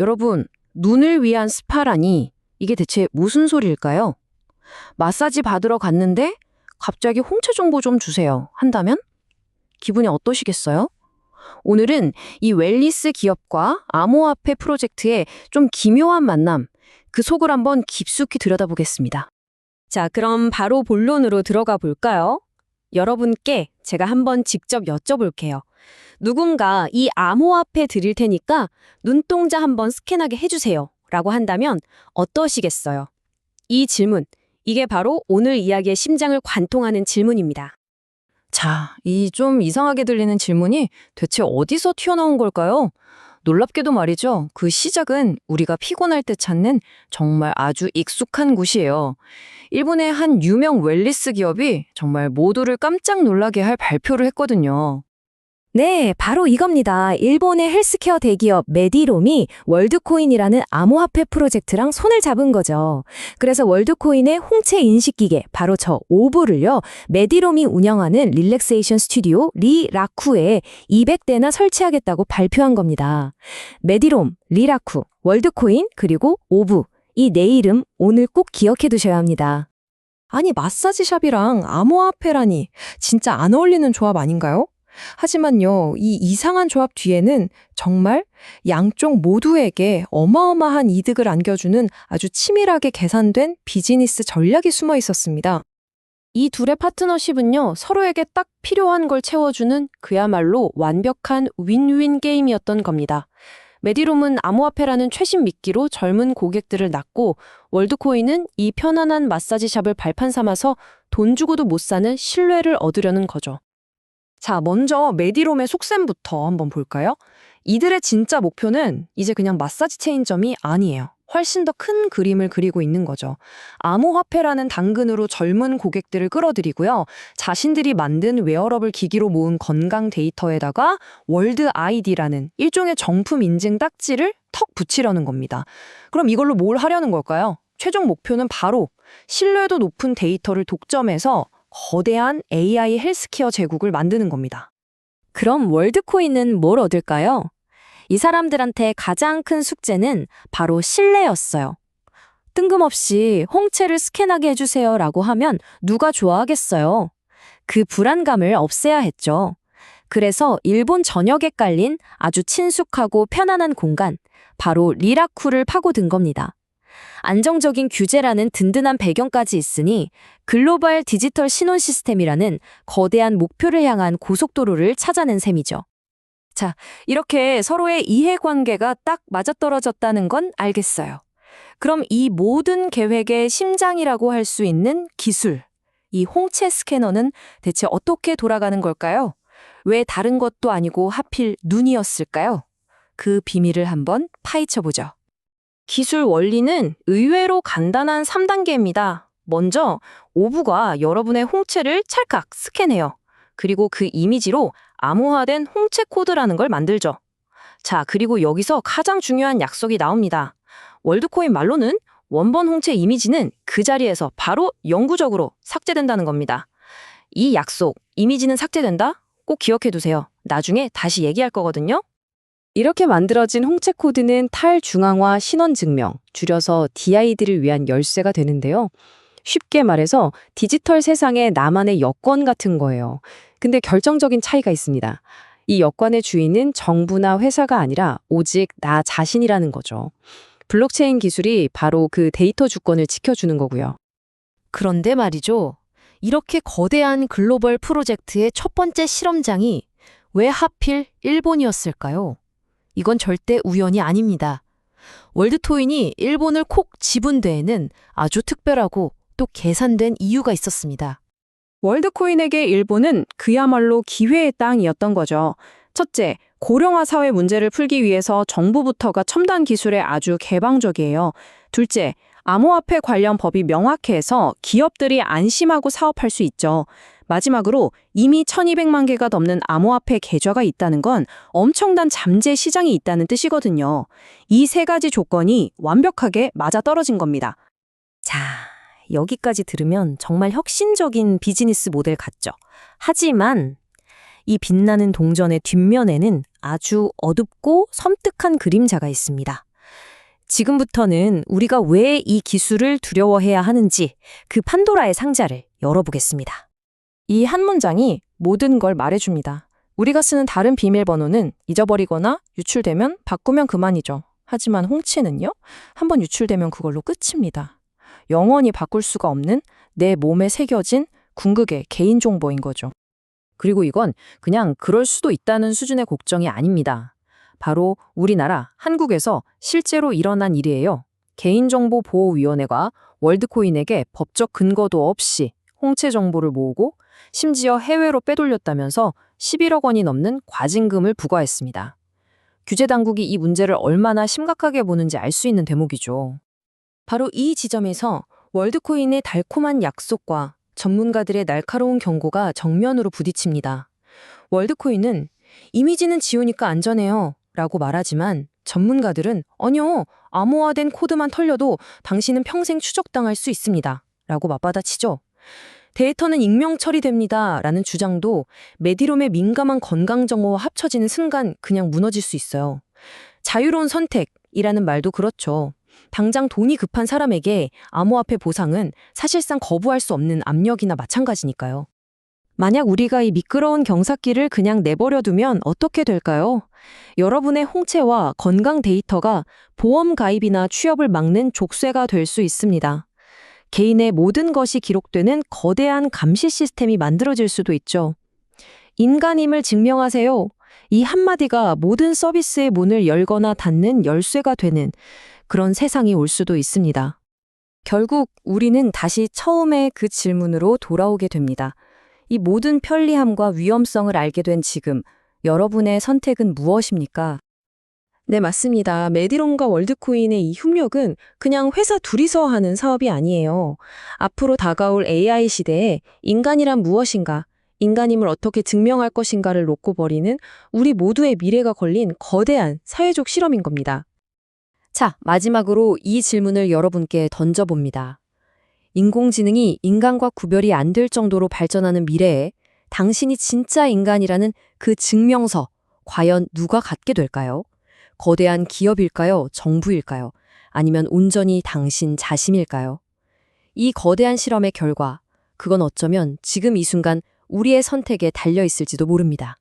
여러분, 눈을 위한 스파라니 이게 대체 무슨 소리일까요? 마사지 받으러 갔는데 갑자기 홍채 정보 좀 주세요. 한다면? 기분이 어떠시겠어요? 오늘은 이 웰리스 기업과 암호화폐 프로젝트의 좀 기묘한 만남, 그 속을 한번 깊숙이 들여다보겠습니다. 자, 그럼 바로 본론으로 들어가 볼까요? 여러분께 제가 한번 직접 여쭤볼게요. 누군가 이 암호화폐 드릴 테니까 눈동자 한번 스캔하게 해주세요. 라고 한다면 어떠시겠어요? 이 질문, 이게 바로 오늘 이야기의 심장을 관통하는 질문입니다. 자, 이 좀 이상하게 들리는 질문이 대체 어디서 튀어나온 걸까요? 놀랍게도 말이죠. 그 시작은 우리가 피곤할 때 찾는 정말 아주 익숙한 곳이에요. 일본의 한 유명 웰리스 기업이 정말 모두를 깜짝 놀라게 할 발표를 했거든요. 네, 바로 이겁니다. 일본의 헬스케어 대기업 메디롬이 월드코인이라는 암호화폐 프로젝트랑 손을 잡은 거죠. 그래서 월드코인의 홍채 인식기계, 바로 저 오브를요, 메디롬이 운영하는 릴렉세이션 스튜디오 리라쿠에 200대나 설치하겠다고 발표한 겁니다. 메디롬, 리라쿠, 월드코인, 그리고 오브. 이 네 이름 오늘 꼭 기억해 두셔야 합니다. 아니, 마사지샵이랑 암호화폐라니 진짜 안 어울리는 조합 아닌가요? 하지만요, 이 이상한 조합 뒤에는 정말 양쪽 모두에게 어마어마한 이득을 안겨주는 아주 치밀하게 계산된 비즈니스 전략이 숨어 있었습니다. 이 둘의 파트너십은요, 서로에게 딱 필요한 걸 채워주는 그야말로 완벽한 윈윈 게임이었던 겁니다. 메디롬은 암호화폐라는 최신 미끼로 젊은 고객들을 낳고 월드코인은 이 편안한 마사지샵을 발판 삼아서 돈 주고도 못 사는 신뢰를 얻으려는 거죠. 자, 먼저 메디롬의 속셈부터 한번 볼까요? 이들의 진짜 목표는 이제 그냥 마사지 체인점이 아니에요. 훨씬 더 큰 그림을 그리고 있는 거죠. 암호화폐라는 당근으로 젊은 고객들을 끌어들이고요. 자신들이 만든 웨어러블 기기로 모은 건강 데이터에다가 월드 아이디라는 일종의 정품 인증 딱지를 턱 붙이려는 겁니다. 그럼 이걸로 뭘 하려는 걸까요? 최종 목표는 바로 신뢰도 높은 데이터를 독점해서 거대한 AI 헬스케어 제국을 만드는 겁니다. 그럼 월드코인은 뭘 얻을까요? 이 사람들한테 가장 큰 숙제는 바로 신뢰였어요. 뜬금없이 홍채를 스캔하게 해주세요 라고 하면 누가 좋아하겠어요? 그 불안감을 없애야 했죠. 그래서 일본 전역에 깔린 아주 친숙하고 편안한 공간, 바로 리라쿠를 파고든 겁니다. 안정적인 규제라는 든든한 배경까지 있으니 글로벌 디지털 신원 시스템이라는 거대한 목표를 향한 고속도로를 찾아낸 셈이죠. 자, 이렇게 서로의 이해관계가 딱 맞아떨어졌다는 건 알겠어요. 그럼 이 모든 계획의 심장이라고 할 수 있는 기술, 이 홍채 스캐너는 대체 어떻게 돌아가는 걸까요? 왜 다른 것도 아니고 하필 눈이었을까요? 그 비밀을 한번 파헤쳐보죠. 기술 원리는 의외로 간단한 3단계입니다. 먼저 오브가 여러분의 홍채를 찰칵 스캔해요. 그리고 그 이미지로 암호화된 홍채 코드라는 걸 만들죠. 자, 그리고 여기서 가장 중요한 약속이 나옵니다. 월드코인 말로는 원본 홍채 이미지는 그 자리에서 바로 영구적으로 삭제된다는 겁니다. 이 약속, 이미지는 삭제된다? 꼭 기억해 두세요. 나중에 다시 얘기할 거거든요. 이렇게 만들어진 홍채 코드는 탈중앙화 신원 증명, 줄여서 DID를 위한 열쇠가 되는데요. 쉽게 말해서 디지털 세상의 나만의 여권 같은 거예요. 근데 결정적인 차이가 있습니다. 이 여권의 주인은 정부나 회사가 아니라 오직 나 자신이라는 거죠. 블록체인 기술이 바로 그 데이터 주권을 지켜주는 거고요. 그런데 말이죠. 이렇게 거대한 글로벌 프로젝트의 첫 번째 실험장이 왜 하필 일본이었을까요? 이건 절대 우연이 아닙니다. 월드토인이 일본을 콕 집은 데에는 아주 특별하고 또 계산된 이유가 있었습니다. 월드코인에게 일본은 그야말로 기회의 땅이었던 거죠. 첫째, 고령화 사회 문제를 풀기 위해서 정부부터가 첨단 기술에 아주 개방적이에요. 둘째, 암호화폐 관련 법이 명확해서 기업들이 안심하고 사업할 수 있죠. 마지막으로 이미 1200만 개가 넘는 암호화폐 계좌가 있다는 건 엄청난 잠재 시장이 있다는 뜻이거든요. 이 세 가지 조건이 완벽하게 맞아떨어진 겁니다. 자, 여기까지 들으면 정말 혁신적인 비즈니스 모델 같죠. 하지만 이 빛나는 동전의 뒷면에는 아주 어둡고 섬뜩한 그림자가 있습니다. 지금부터는 우리가 왜 이 기술을 두려워해야 하는지 그 판도라의 상자를 열어보겠습니다. 이 한 문장이 모든 걸 말해줍니다. 우리가 쓰는 다른 비밀번호는 잊어버리거나 유출되면 바꾸면 그만이죠. 하지만 홍채는요? 한번 유출되면 그걸로 끝입니다. 영원히 바꿀 수가 없는 내 몸에 새겨진 궁극의 개인정보인 거죠. 그리고 이건 그냥 그럴 수도 있다는 수준의 걱정이 아닙니다. 바로 우리나라 한국에서 실제로 일어난 일이에요. 개인정보보호위원회가 월드코인에게 법적 근거도 없이 홍채 정보를 모으고 심지어 해외로 빼돌렸다면서 11억 원이 넘는 과징금을 부과했습니다. 규제 당국이 이 문제를 얼마나 심각하게 보는지 알 수 있는 대목이죠. 바로 이 지점에서 월드코인의 달콤한 약속과 전문가들의 날카로운 경고가 정면으로 부딪힙니다. 월드코인은 이미지는 지우니까 안전해요 라고 말하지만 전문가들은 아니요, 암호화된 코드만 털려도 당신은 평생 추적당할 수 있습니다 라고 맞받아치죠. 데이터는 익명 처리됩니다 라는 주장도 메디롬의 민감한 건강 정보와 합쳐지는 순간 그냥 무너질 수 있어요. 자유로운 선택이라는 말도 그렇죠. 당장 돈이 급한 사람에게 암호화폐 보상은 사실상 거부할 수 없는 압력이나 마찬가지니까요. 만약 우리가 이 미끄러운 경사길을 그냥 내버려 두면 어떻게 될까요? 여러분의 홍채와 건강 데이터가 보험 가입이나 취업을 막는 족쇄가 될 수 있습니다. 개인의 모든 것이 기록되는 거대한 감시 시스템이 만들어질 수도 있죠. 인간임을 증명하세요. 이 한마디가 모든 서비스의 문을 열거나 닫는 열쇠가 되는 그런 세상이 올 수도 있습니다. 결국 우리는 다시 처음의 그 질문으로 돌아오게 됩니다. 이 모든 편리함과 위험성을 알게 된 지금 여러분의 선택은 무엇입니까? 네, 맞습니다. 메디론과 월드코인의 이 협력은 그냥 회사 둘이서 하는 사업이 아니에요. 앞으로 다가올 AI 시대에 인간이란 무엇인가, 인간임을 어떻게 증명할 것인가를 놓고 버리는 우리 모두의 미래가 걸린 거대한 사회적 실험인 겁니다. 자, 마지막으로 이 질문을 여러분께 던져봅니다. 인공지능이 인간과 구별이 안 될 정도로 발전하는 미래에 당신이 진짜 인간이라는 그 증명서 과연 누가 갖게 될까요? 거대한 기업일까요? 정부일까요? 아니면 온전히 당신 자신일까요? 이 거대한 실험의 결과, 그건 어쩌면 지금 이 순간 우리의 선택에 달려 있을지도 모릅니다.